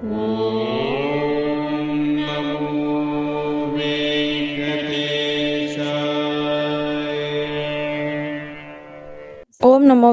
ఓం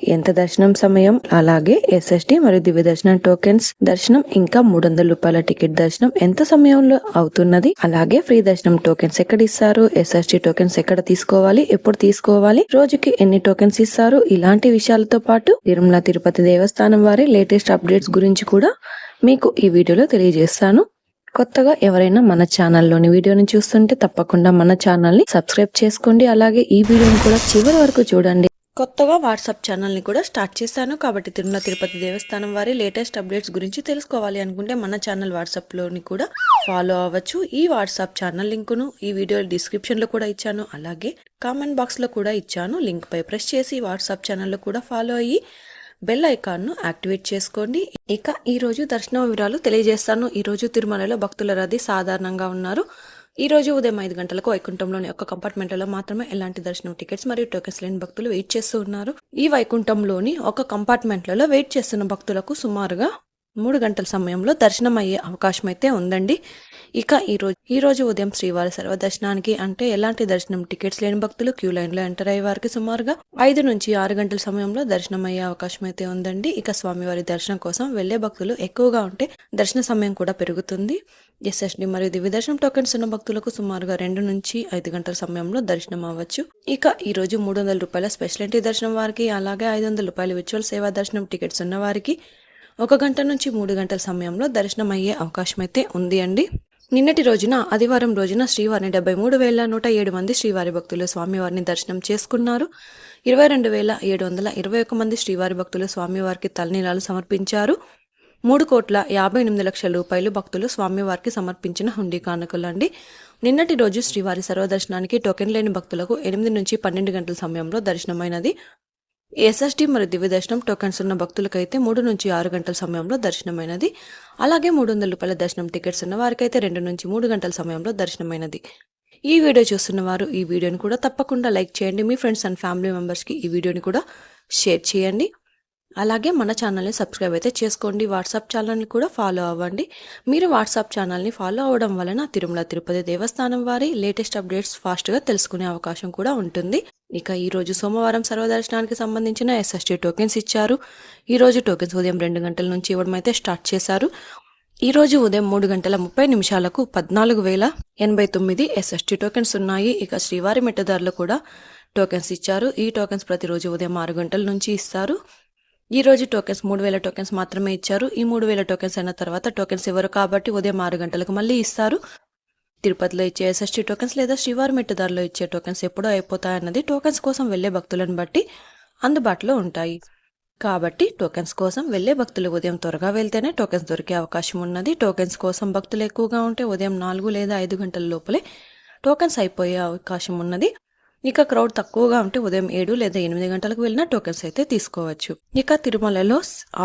ఎంత దర్శనం సమయం? అలాగే ఎస్ఎస్టి మరియు దివ్య దర్శనం టోకెన్స్ దర్శనం ఇంకా మూడు వందల రూపాయల టికెట్ దర్శనం ఎంత సమయంలో అవుతున్నది? అలాగే ఫ్రీ దర్శనం టోకెన్స్ ఎక్కడ ఇస్తారు? ఎస్ఎస్టి టోకెన్స్ ఎక్కడ తీసుకోవాలి? ఎప్పుడు తీసుకోవాలి? రోజుకి ఎన్ని టోకెన్స్ ఇస్తారు? ఇలాంటి విషయాలతో పాటు తిరుమల తిరుపతి దేవస్థానం వారి లేటెస్ట్ అప్డేట్స్ గురించి కూడా మీకు ఈ వీడియోలో తెలియజేస్తాను. కొత్తగా ఎవరైనా మన ఛానల్లోని వీడియోని చూస్తుంటే తప్పకుండా మన ఛానల్ని సబ్స్క్రైబ్ చేసుకోండి. అలాగే ఈ వీడియోని కూడా చివరి వరకు చూడండి. కొత్తగా వాట్సాప్ ఛానల్ని కూడా స్టార్ట్ చేశాను కాబట్టి తిరుమల తిరుపతి దేవస్థానం వారి లేటెస్ట్ అప్డేట్స్ గురించి తెలుసుకోవాలి అనుకుంటే మన ఛానల్ వాట్సాప్లోని కూడా ఫాలో అవ్వచ్చు. ఈ వాట్సాప్ ఛానల్ లింకును ఈ వీడియో డిస్క్రిప్షన్లో కూడా ఇచ్చాను. అలాగే కామెంట్ బాక్స్లో కూడా ఇచ్చాను. లింక్పై ప్రెస్ చేసి వాట్సాప్ ఛానల్లో కూడా ఫాలో అయ్యి బెల్ ఐకాన్ను యాక్టివేట్ చేసుకోండి. ఇక ఈరోజు దర్శన వివరాలు తెలియజేస్తాను. ఈరోజు తిరుమలలో భక్తుల రద్దీ సాధారణంగా ఉన్నారు. ఈ రోజు ఉదయం ఐదు గంటలకు వైకుంఠంలోని ఒక కంపార్ట్మెంట్లలో మాత్రమే ఎలాంటి దర్శనం టికెట్స్ మరియు టోకెన్స్ లేని భక్తులు వెయిట్ చేస్తూ ఉన్నారు. ఈ వైకుంఠంలోని ఒక కంపార్ట్మెంట్లలో వెయిట్ చేస్తున్న భక్తులకు సుమారుగా మూడు గంటల సమయంలో దర్శనం అయ్యే అవకాశం అయితే ఉందండి. ఇక ఈరోజు ఈరోజు ఈ రోజు ఉదయం శ్రీవారి సర్వదర్శనానికి అంటే ఎలాంటి దర్శనం టికెట్స్ లేని భక్తులు క్యూ లైన్లో ఎంటర్ అయ్యే వారికి సుమారుగా ఐదు నుంచి ఆరు గంటల సమయంలో దర్శనం అయ్యే అవకాశం అయితే ఉందండి. ఇక స్వామివారి దర్శనం కోసం వెళ్ళే భక్తులు ఎక్కువగా ఉంటే దర్శన సమయం కూడా పెరుగుతుంది. ఎస్ఎస్డి మరియు దివ్య దర్శనం టోకెన్స్ ఉన్న భక్తులకు సుమారుగా రెండు నుంచి ఐదు గంటల సమయంలో దర్శనం అవ్వచ్చు. ఇక ఈ రోజు మూడు వందల రూపాయల స్పెషాలిటీ దర్శనం వారికి అలాగే ఐదు వందల రూపాయల విచువల్ సేవా దర్శనం టికెట్స్ ఉన్న వారికి ఒక గంట నుంచి మూడు గంటల సమయంలో దర్శనం అయ్యే అవకాశం అయితే ఉంది అండి. నిన్నటి రోజున ఆదివారం రోజున శ్రీవారిని డెబ్బై మూడు వేల నూట ఏడు మంది శ్రీవారి భక్తులు స్వామివారిని దర్శనం చేసుకున్నారు. ఇరవై రెండు వేల ఏడు వందల ఇరవై ఒక మంది శ్రీవారి భక్తులు స్వామివారికి తలనీలాలు సమర్పించారు. మూడు కోట్ల యాభై ఎనిమిది లక్షల రూపాయలు భక్తులు స్వామివారికి సమర్పించిన హుండీ కానుకలు అండి. నిన్నటి రోజు శ్రీవారి సర్వదర్శనానికి టోకెన్ లేని భక్తులకు ఎనిమిది నుంచి పన్నెండు గంటల సమయంలో దర్శనమైనది. ఎస్ఎస్డి మరియు దివ్య దర్శనం టోకెన్స్ ఉన్న భక్తులకైతే మూడు నుంచి ఆరు గంటల సమయంలో దర్శనమైనది. అలాగే మూడు వందల రూపాయల దర్శనం టికెట్స్ ఉన్న వారికైతే రెండు నుంచి మూడు గంటల సమయంలో దర్శనమైనది. ఈ వీడియో చూస్తున్న వారు ఈ వీడియోని కూడా తప్పకుండా లైక్ చేయండి. మీ ఫ్రెండ్స్ అండ్ ఫ్యామిలీ మెంబర్స్కి ఈ వీడియోని కూడా షేర్ చేయండి. అలాగే మన ఛానల్ని సబ్స్క్రైబ్ అయితే చేసుకోండి. వాట్సాప్ ఛానల్ని కూడా ఫాలో అవ్వండి. మీరు వాట్సాప్ ఛానల్ని ఫాలో అవ్వడం వలన తిరుమల తిరుపతి దేవస్థానం వారి లేటెస్ట్ అప్డేట్స్ ఫాస్ట్గా తెలుసుకునే అవకాశం కూడా ఉంటుంది. ఇక ఈరోజు సోమవారం సర్వదర్శనానికి సంబంధించిన ఎస్ఎస్టీ టోకెన్స్ ఇచ్చారు. ఈరోజు టోకెన్స్ ఉదయం రెండు గంటల నుంచి ఇవ్వడం అయితే స్టార్ట్ చేశారు. ఈరోజు ఉదయం మూడు గంటల ముప్పై నిమిషాలకు పద్నాలుగు వేల ఎనభై తొమ్మిది ఎస్ఎస్టీ టోకెన్స్ ఉన్నాయి. ఇక శ్రీవారి మెట్టదారులు కూడా టోకెన్స్ ఇచ్చారు. ఈ టోకెన్స్ ప్రతిరోజు ఉదయం ఆరు గంటల నుంచి ఇస్తారు. ఈ రోజు టోకెన్స్ మూడు వేల టోకెన్స్ మాత్రమే ఇచ్చారు. ఈ మూడు వేల టోకెన్స్ అయిన తర్వాత టోకెన్స్ ఇవ్వరు కాబట్టి ఉదయం ఆరు గంటలకు మళ్ళీ ఇస్తారు. తిరుపతిలో ఇచ్చే ఎస్ఎస్టీ టోకెన్స్ లేదా శ్రీవారి మెట్టుదారిలో ఇచ్చే టోకెన్స్ ఎప్పుడో అయిపోతాయన్నది టోకెన్స్ కోసం వెళ్ళే భక్తులను బట్టి అందుబాటులో ఉంటాయి. కాబట్టి టోకెన్స్ కోసం వెళ్ళే భక్తులు ఉదయం త్వరగా వెళ్తేనే టోకెన్స్ దొరికే అవకాశం ఉన్నది. టోకెన్స్ కోసం భక్తులు ఎక్కువగా ఉంటే ఉదయం నాలుగు లేదా ఐదు గంటల లోపలే టోకెన్స్ అయిపోయే అవకాశం ఉన్నది. ఇక క్రౌడ్ తక్కువగా ఉంటే ఉదయం ఏడు లేదా ఎనిమిది గంటలకు వెళ్ళినా టోకెన్స్ అయితే తీసుకోవచ్చు. ఇక తిరుమలలో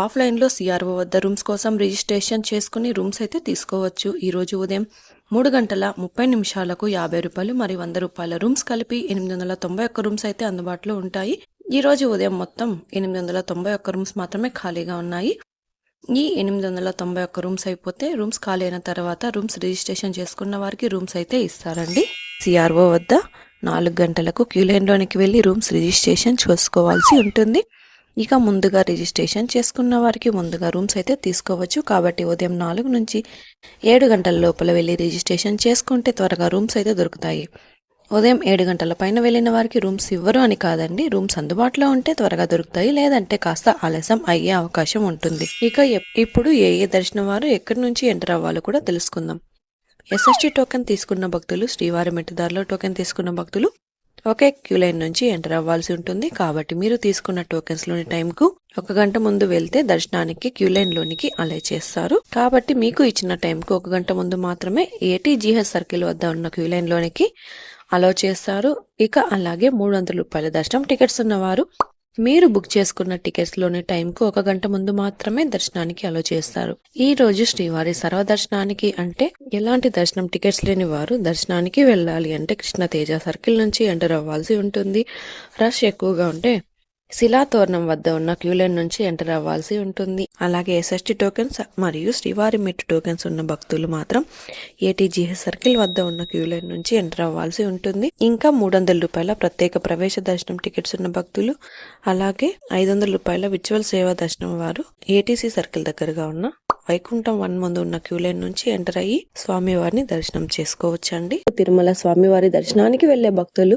ఆఫ్లైన్లో సిఆర్ఓ వద్ద రూమ్స్ కోసం రిజిస్ట్రేషన్ చేసుకుని రూమ్స్ అయితే తీసుకోవచ్చు. ఈరోజు ఉదయం మూడు గంటల ముప్పై నిమిషాలకు యాభై రూపాయలు మరి వంద రూపాయల రూమ్స్ కలిపి ఎనిమిది వందల తొంభై ఒక్క రూమ్స్ అయితే అందుబాటులో ఉంటాయి. ఈ రోజు ఉదయం మొత్తం ఎనిమిది వందల తొంభై ఒక్క రూమ్స్ మాత్రమే ఖాళీగా ఉన్నాయి. ఈ ఎనిమిది వందల తొంభై ఒక్క రూమ్స్ అయిపోతే రూమ్స్ ఖాళీ అయిన తర్వాత రూమ్స్ రిజిస్ట్రేషన్ చేసుకున్న వారికి రూమ్స్ అయితే ఇస్తారండి. సిఆర్ఓ వద్ద నాలుగు గంటలకు క్యూలైన్లోనికి వెళ్ళి రూమ్స్ రిజిస్ట్రేషన్ చేసుకోవాల్సి ఉంటుంది. ఇక ముందుగా రిజిస్ట్రేషన్ చేసుకున్న వారికి ముందుగా రూమ్స్ అయితే తీసుకోవచ్చు. కాబట్టి ఉదయం నాలుగు నుంచి ఏడు గంటల లోపల వెళ్ళి రిజిస్ట్రేషన్ చేసుకుంటే త్వరగా రూమ్స్ అయితే దొరుకుతాయి. ఉదయం ఏడు గంటల పైన వెళ్ళిన వారికి రూమ్స్ ఇవ్వరు అని కాదండి. రూమ్స్ అందుబాటులో ఉంటే త్వరగా దొరుకుతాయి. లేదంటే కాస్త ఆలస్యం అయ్యే అవకాశం ఉంటుంది. ఇక ఎప్- ఇప్పుడు ఏ ఏ దర్శనం వారు ఎక్కడి నుంచి ఎంటర్ అవ్వాలో కూడా తెలుసుకుందాం. ఎస్ఎస్టీ టోకెన్ తీసుకున్న భక్తులు శ్రీవారి మెట్టుదారిలో టోకెన్ తీసుకున్న భక్తులు ఒకే క్యూ లైన్ నుంచి ఎంటర్ అవ్వాల్సి ఉంటుంది. కాబట్టి మీరు తీసుకున్న టోకెన్స్లోని టైంకు ఒక గంట ముందు వెళ్తే దర్శనానికి క్యూ లైన్ లోనికి అలై చేస్తారు. కాబట్టి మీకు ఇచ్చిన టైంకు ఒక గంట ముందు మాత్రమే ఏటీజీహెచ్ సర్కిల్ వద్ద ఉన్న క్యూ లైన్ లోనికి అలో చేస్తారు. ఇక అలాగే మూడు వందల రూపాయల దర్శనం టికెట్స్ ఉన్నవారు మీరు బుక్ చేసుకున్న టికెట్స్లోని టైంకు ఒక గంట ముందు మాత్రమే దర్శనానికి అలో చేస్తారు. ఈ రోజు శ్రీవారి సర్వదర్శనానికి అంటే ఎలాంటి దర్శనం టికెట్స్ లేని వారు దర్శనానికి వెళ్ళాలి అంటే కృష్ణ తేజ సర్కిల్ నుంచి ఎంటర్ అవ్వాల్సి ఉంటుంది. రష్ ఎక్కువగా ఉంటే శిలాతోరణం వద్ద ఉన్న క్యూ లైన్ నుంచి ఎంటర్ అవ్వాల్సి ఉంటుంది. అలాగే ఎస్ఎస్టీ టోకెన్స్ మరియు శ్రీవారి మెట్టు టోకెన్స్ ఉన్న భక్తులు మాత్రం ఏటీజీహెచ్ సర్కిల్ వద్ద ఉన్న క్యూ లైన్ నుంచి ఎంటర్ అవ్వాల్సి ఉంటుంది. ఇంకా మూడు వందల రూపాయల ప్రత్యేక ప్రవేశ దర్శనం టికెట్స్ ఉన్న భక్తులు అలాగే ఐదు వందల రూపాయల విచువల్ సేవా దర్శనం వారు ఏటీసీ సర్కిల్ దగ్గరగా ఉన్న వైకుంఠం వన్ ముందు ఉన్న క్యూ లైన్ నుంచి ఎంటర్ అయ్యి స్వామివారిని దర్శనం చేసుకోవచ్చండి. తిరుమల స్వామివారి దర్శనానికి వెళ్ళే భక్తులు